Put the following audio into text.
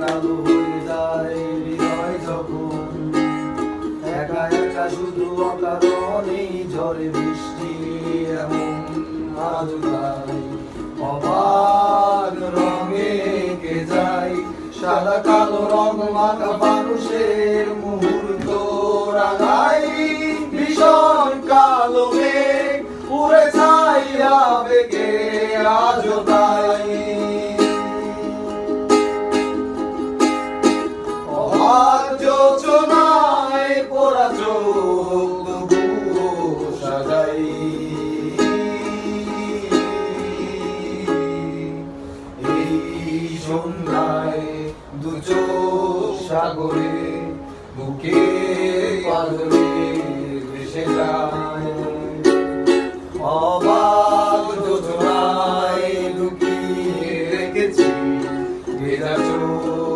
কালো হয়ে যায় হৃদয় যখন। একা একা শুধু অকারণে ঝড়ে বৃষ্টি এমন আজ অবাক রঙে কে যাই সাদা কালো রং মাখা মানুষের মুহূর্ত রাঙাই। ভীষণ কালো মেঘ উড়ে ছাইয়া বেগে আজ তাই। সন্ধ্যায় দুচো সাগরে বুকে পাদরে ভেসে যায়। অবাক যোজনায় লুকিয়ে রেখেছি ভেজা চোখ